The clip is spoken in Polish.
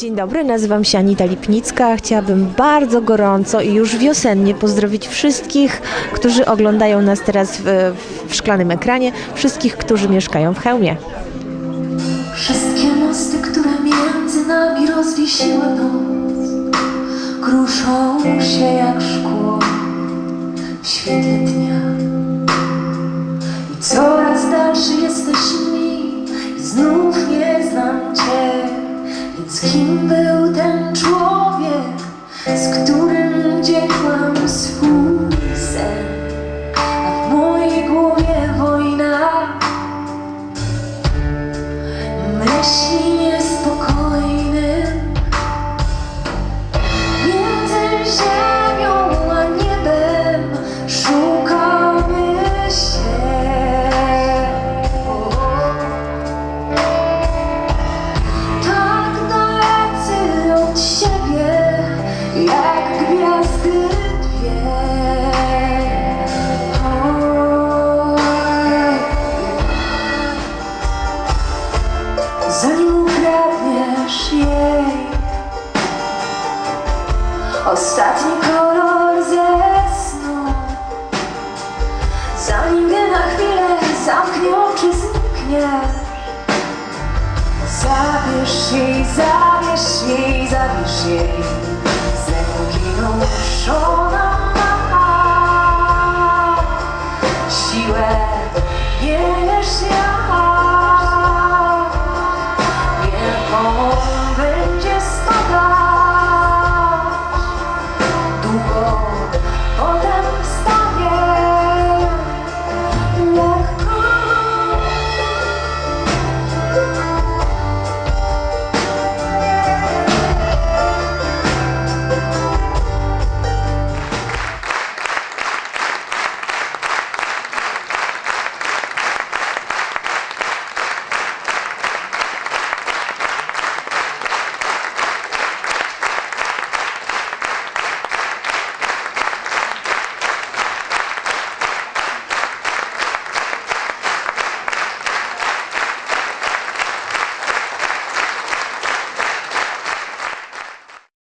Dzień dobry, nazywam się Anita Lipnicka. Chciałabym bardzo gorąco i już wiosennie pozdrowić wszystkich, którzy oglądają nas teraz w, w szklanym ekranie, wszystkich, którzy mieszkają w Chełmie. Wszystkie mosty, które między nami rozwiesiły noc, kruszą się jak szkło w świetle dnia. I coraz dalszy jesteś Więc kim był ten człowiek, z którym dzieliłam swój sen? A w mojej głowie wojna myśli zanim ukradniesz jej ostatni kolor ze. Zanim gdy na chwilę zamknie oczy, znikniesz, zabierz jej za all that